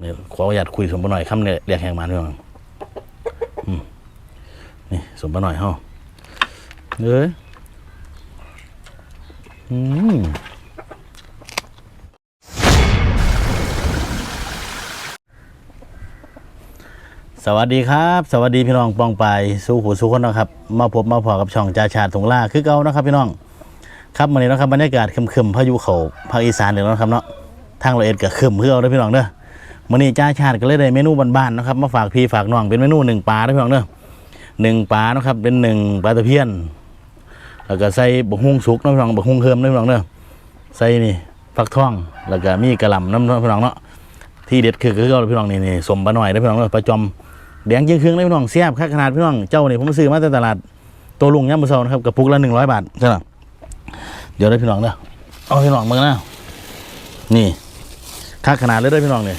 เนี่ยขออนุญาตคุยสมบัติหน่อยคำเนี่ยเรียกแหงมาด้วยมั้งอืมนี่สมบัติหน่อยเฮาเอ้ยอืมสวัสดีครับ สวัสดีพี่น้องปองไปสู้หูสู้คนนะครับ มาพบมาพอกับช่องจ่าชาติถงล่าคือเก่านะครับ พี่น้อง ครับวันนี้นะครับบรรยากาศคึมๆพายุเขาภาคอีสานเดี๋ยวนะครับเนาะทางเราเอ็ดกับคึมเพื่อเอาด้พี่น้องเด้อ วันนี้จ้าชาติก็เลยได้เมนูบ้านๆนะครับมาฝากพี่ฝากน้องเป็นเมนูหนึ่งปลาเด้พี่น้องเด้อหนึ่งปลานะครับเป็นหนึ่งปลาตะเพียนแล้วก็ใส่บะฮุ่งสุกนาะพี่น้องบะฮุ่งเคิมนาะพี่น้องเด้อใส่นี่ฟักทองแล้วก็มีกระหล่ำน้ำพี่น้องเนาะที่เด็ดคือคือพี่น้องนี่นี่สมปลาหน่อยเด้พี่น้องเด้อปลาจอมแดงยิ่งครึ่งเลยพี่น้องเสียบค่าขนาดพี่น้องเจ้านี่ผมซื้อมาจากตลาดตัวลุงย่ำมือเซานะครับกระปุกละหนึ่งร้อยบาทใช่ไหมเดี๋ยวได้พี่น้องเด้อเอาพี่น้องมึงนะนี่ค่าขนาดเลยเด้พี่น้องเนี่ย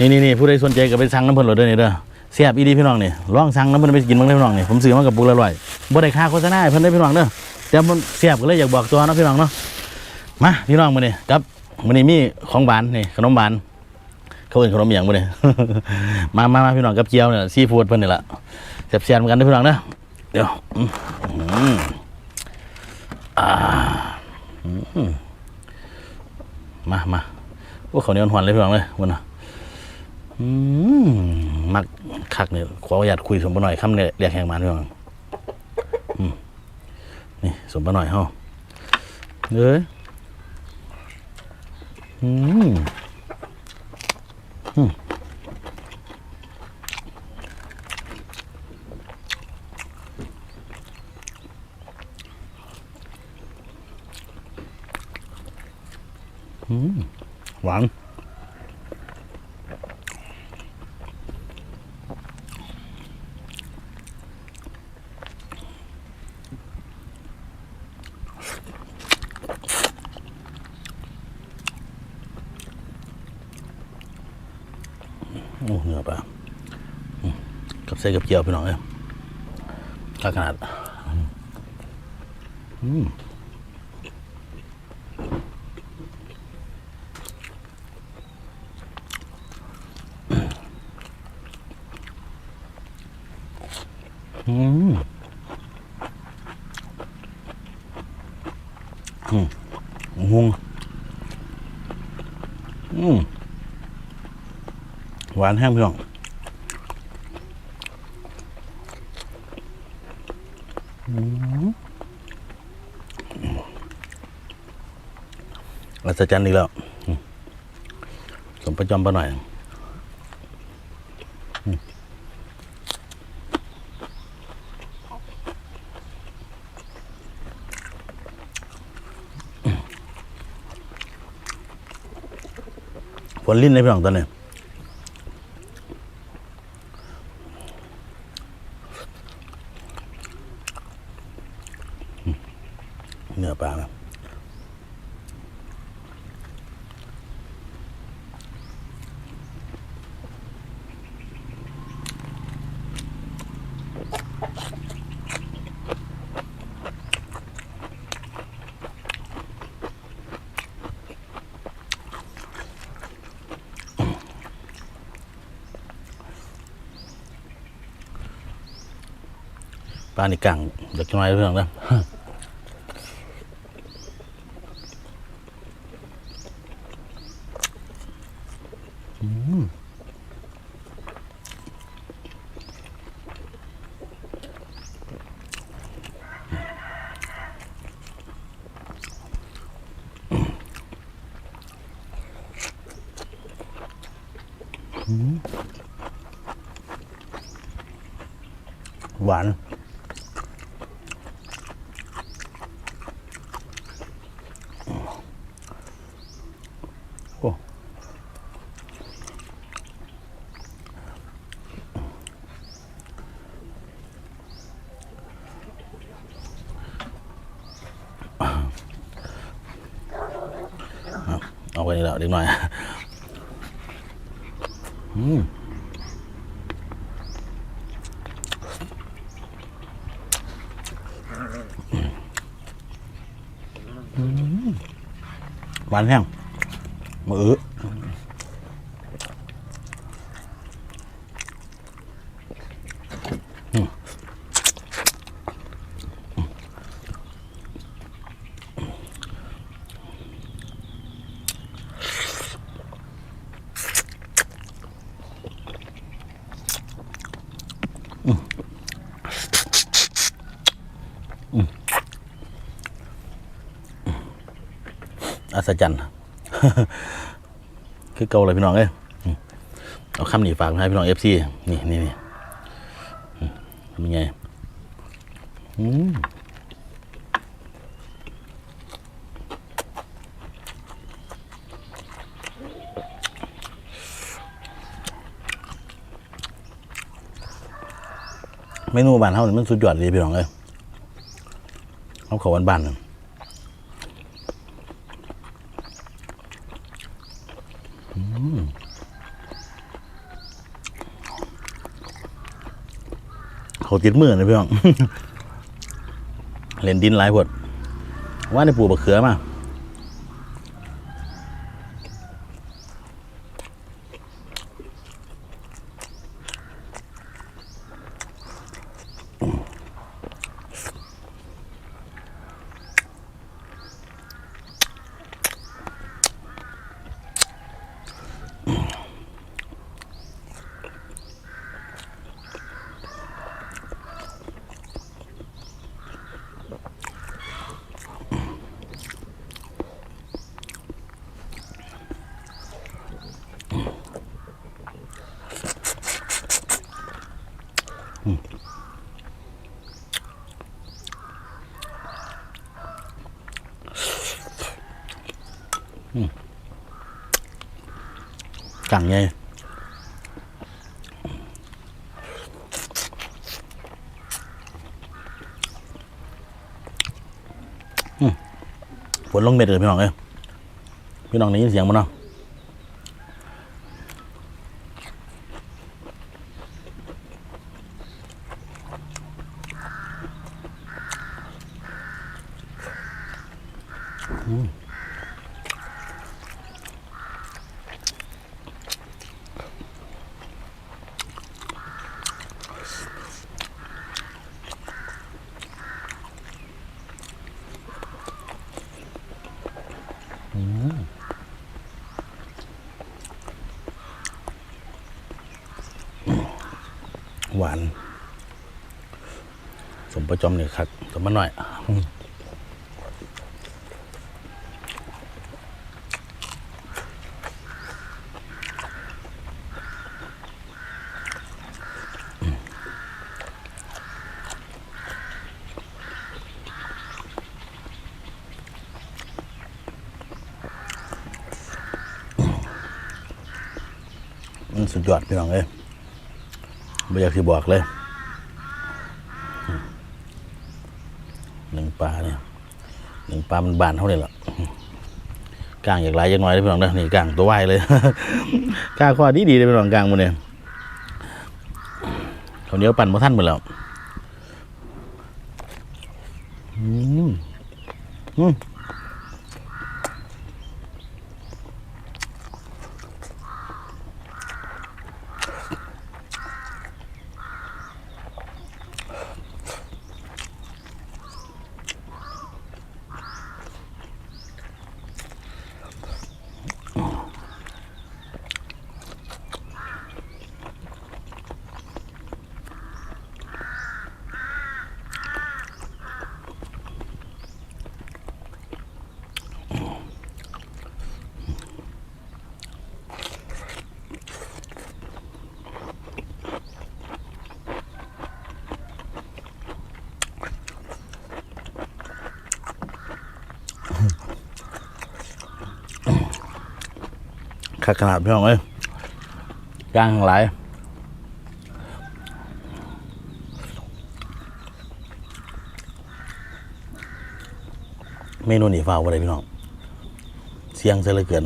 นี่นี่นี่ผู้ใดสนใจก็ไปสั่งน้ำเพิ่นโหลดเด้อนี่เด้อเสียบอีดีพี่น้องนี่ลองสั่งน้ำเพิ่นไปกินบ้างเด้พี่น้องนี่ผมซื้อมากับปุกละร้อยบ่ได้ค่าโฆษณาให้เพิ่นได้พี่น้องเด้อแต่มันเสียบก็เลยอยากบอกตัวเนาะพี่น้องเนาะมาพี่น้องมื้อนี้ครับมื้อนี้มีของหวานนี่ขนมหวานเขาเอิ้นขนมอหย่างมื้อนี้มามามาพี่น้องกับเจียวเนี่ยซีฟู้ดเพิ่นนี่ล่ะแซ่บๆเหมือนกันเด้พี่น้องเด้อเดี๋ยวมามาโอ้เขาเนียหวานเลยพี่น้องเลยวันน่ะ มักคักเนี่ยขออนุญาตคุยสมบัติหน่อยคำเนี่ยเรียกแหงมาพี่น้องนี่สมบัติหน่อยเฮาเอ้ยอืมหวาน โอ้เนื้อปลากับเส้นกับเจียวพี่น้องเอ้ยถ้าขนาดอืมอืมอืมงงอืม หวานแห้งพี่น้องอัศจรรย์อีกแล้วอืมสมประจอมปะหน่อยผลลิ้นในพี่น้องตอนนี้ ปลาในกังเด็กน้อยพี่น้องนะหวานโอ้ เอาเอาไปนี่แล้วเด็กหน่อยอืมหวานแห้งมืออื้อ อัศจรรย์คือเก่าเลยพี่น้องเอ้ยอืมเอาคำหนีฝากมาให้พี่น้องเอฟซีนี่นี่นี่อืมเป็นไงเมนูบ้านเฮานี่มันสุดยอดเลยพี่น้องเอ้ยเอาเขาบ้านๆนั่น เขาติดมือนะพี่น้อง เล่นดินหลายพวดว่าในปลูกบะเขือมา กังไงฝนลงเม็ดเลยพี่น้องเอ้ยพี่น้องได้ยินเสียงมั้เนาะ หวาน สมประจอมเนี่ยครับสมมาหน่อย มันสุดยอดพี่น้องเอ้ยไม่อยากที่บอกเลยหนึ่งปลาเนี่ยหนึ่งปลามันบานเท่าไหร่ละกลางอยากหลายอยากน้อยเลยพี่น้องนะนี่กลางตัววายเลยกลางข้อดีดีเลยพี่น้องกลางมันเนี่ยเขาวเนี้ยวปั่นมาท่านหมดแล้วอืมอืม ขาดขนาดพี่น้องเอ้ยกางหลายเมนูนี่ฟ้าวอะไรพี่น้อง เสียงเสียเหลือเกิน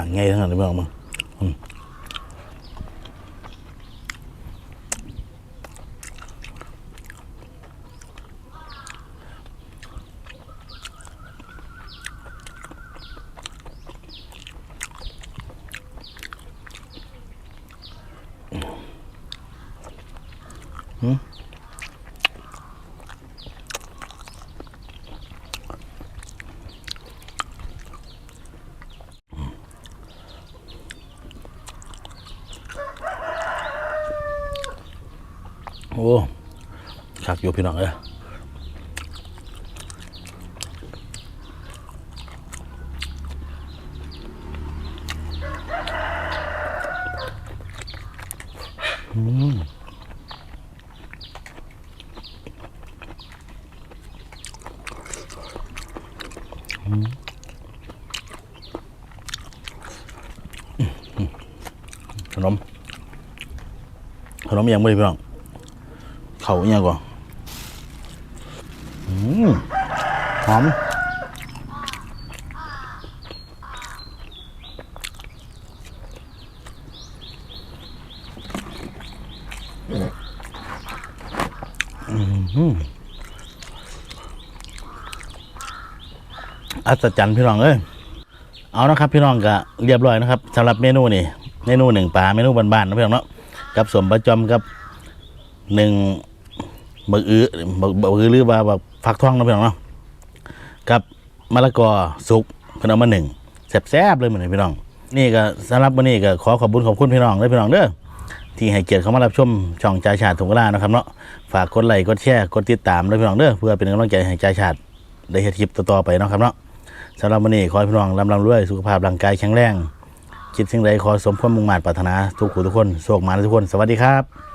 างไงทั้งนั้นเลยพี่น้องมึง โอ้คักอยู่พี่น้องเอ้ยอืมอืมขนม ขนมยังไม่ได้พี่น้อง เขาอหย่างก่อนอืมหอมอืมอัศจรรย์พี่น้องเอ้ยเอานะครับพี่น้องก็เรียบร้อยนะครับสำหรับเมนูนี่เมนูหนึ่งปลาเมนูบ้านๆนะพี่น้องเนาะกับสมประจอมกับหนึ่ง บักอื้อบักบักอื้อหรือว่าบักฟักทองนะพี่น้องเนาะกับมะละกอสุกเพิ่นเอามาหนึ่งแซ่บๆเลยเหมือนพี่น้อง นี่ก็สำหรับวันนี้ก็ขอขอบคุณขอบคุณพี่น้องเลยพี่น้องเด้อที่ให้เกียรติเข้ามารับชมช่องจ่าชาติถุงกระลานะครับเนาะฝากกดไลค์กดแชร์กดติดตามเลยพี่น้องเด้อเพื่อเป็นกำลังใจให้จ่าชาติได้เฮ็ดคลิปต่อๆไปเนาะครับเนาะสำหรับวันนี้ขอให้พี่น้องร่ำรำรวยสุขภาพร่างกายแข็งแรงคิดสิ่งใดขอสมความมุ่งมั่นปรารถนาทุกผู้ทุกคนโชคมาทุกคน สวัสดีครับ